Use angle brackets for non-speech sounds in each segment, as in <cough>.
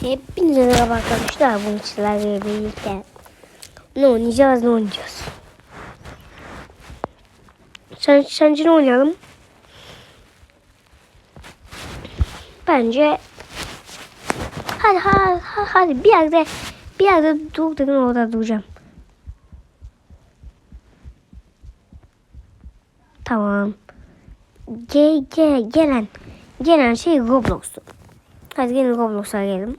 Hepinize merhaba arkadaşlar. Bu sizlerle birlikte ne oynayacağız ne oynayacağız. Sen, sence ne oynayalım? Bence hadi hadi hadi, bir yerde bir yerde dur dedim orada duracağım. Tamam. Ge, ge, gelen gelen şey Roblox'tu. Hadi gelin Roblox'a gelelim.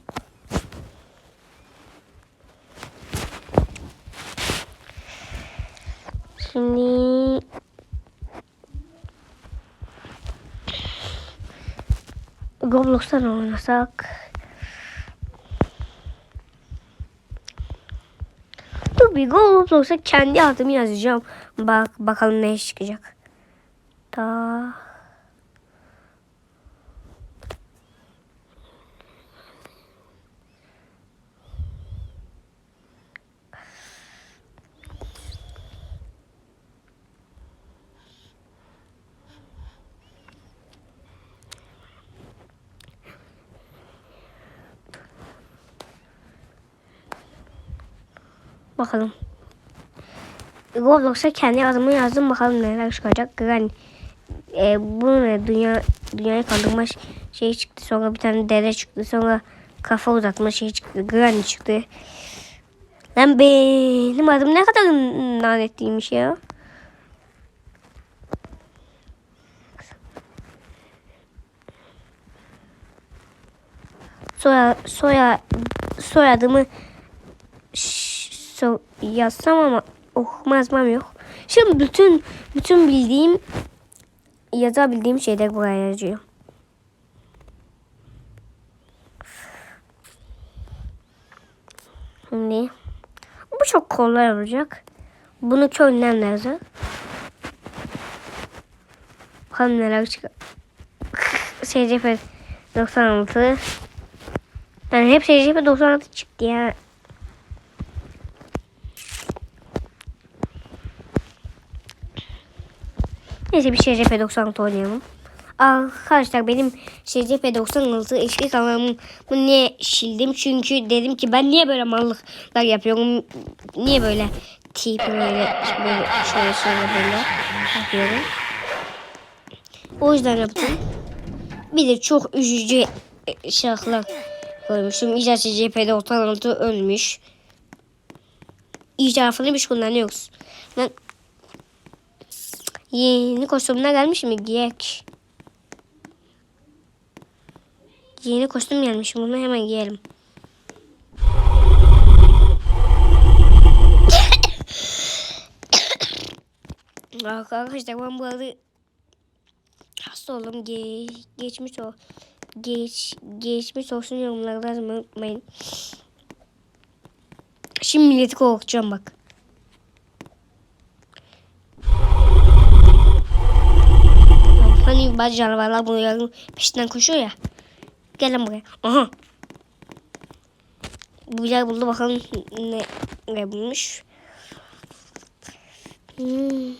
Şimdi Roblox'tan oynasak. Dur bir Roblox'a kendi adımı yazacağım. Bak bakalım ne çıkacak. Ta Bakalım. Roblox'a kendi adımı yazdım. Bakalım neler çıkacak. Yani e, bu ne? Dünya, dünyayı kaldırma şey çıktı. Sonra bir tane dere çıktı. Sonra kafa uzatma şey çıktı. Granny çıktı. Lan benim adım ne kadar lanetliymiş ya. Soya, soya, soyadımı so, yazsam ama okumazmam yok. Şimdi bütün bütün bildiğim yazabildiğim şeyler buraya yazıyor. Şimdi bu çok kolay olacak. Bunu köyden lazım. Bakalım neler çıkıyor. SCP 96 yani hep SCP 96 çıktı ya. Neyse bir SCP 96 oynayalım. Arkadaşlar benim SCP 96 eski kanalımı niye sildim? Çünkü dedim ki ben niye böyle mallıklar yapıyorum? Niye böyle tip böyle, böyle şöyle şöyle böyle yapıyorum? O yüzden yaptım. Bir de çok üzücü şarkılar koymuşum. İcat SCP 96 ölmüş. İcafını bir kullanıyoruz. Ben Yeni kostümler gelmiş mi? Giyek. Yeni kostüm gelmiş. Bunu hemen giyelim. <coughs> Arkadaşlar ben bu arada hasta oldum. Ge geçmiş o. Geç, geçmiş olsun yorumlarda unutmayın. Şimdi milleti korkutacağım bak. Hani bazı canavarlar bunların peşinden koşuyor ya. Gelin buraya. Aha. Bu yer buldu bakalım ne, ne bulmuş. Hmm.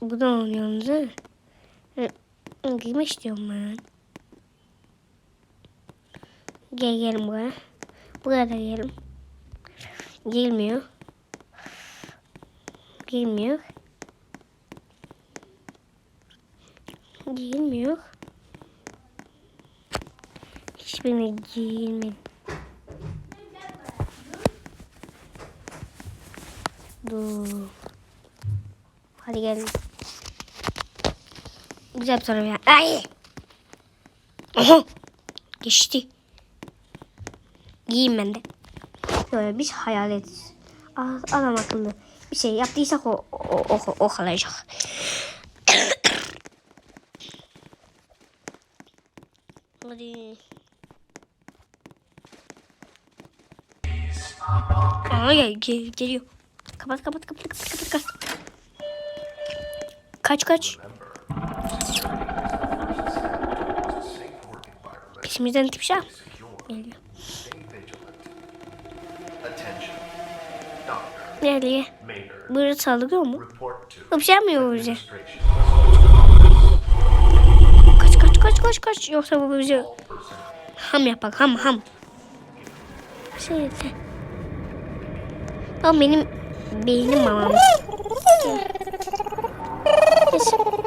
Buradan oynuyorsunuz değil mi? Hı, Girmek istiyorum ben. Gel gelin buraya. Buraya da gelin. Girmiyor. Girmiyor. Girmiyor. Hiçbirine girmedi. Dur. Hadi gelin. Güzel bir soru ya. Ay! Aha! Geçti. Giyeyim ben de. Böyle bir hayalet. Adam akıllı bir şey yaptıysak o, o, o, o kalacak. <coughs> Hadi. Aa gel, gel, geliyor. Kapat kapat kapat kapat kapat kapat. Kaç kaç. Peşimizden tip şey. Geliyor. Nereye? Böyle saldırıyor mu? Bir şey bize. administration. kaç kaç kaç. Yoksa bu bizi ham yapar ham ham. Şöyle. Ama benim beynim mamam.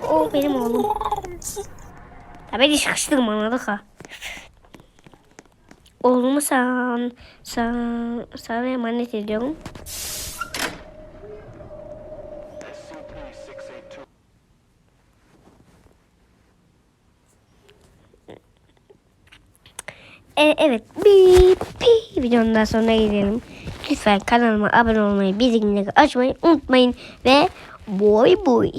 O benim oğlum. Ya beni sıkıştırma anladık ha. Oğlumu sen, sen, sana emanet ediyorum. E, evet bir, bir videonun daha sonuna gidelim. Lütfen kanalıma abone olmayı, bildirimleri açmayı unutmayın ve boy boy.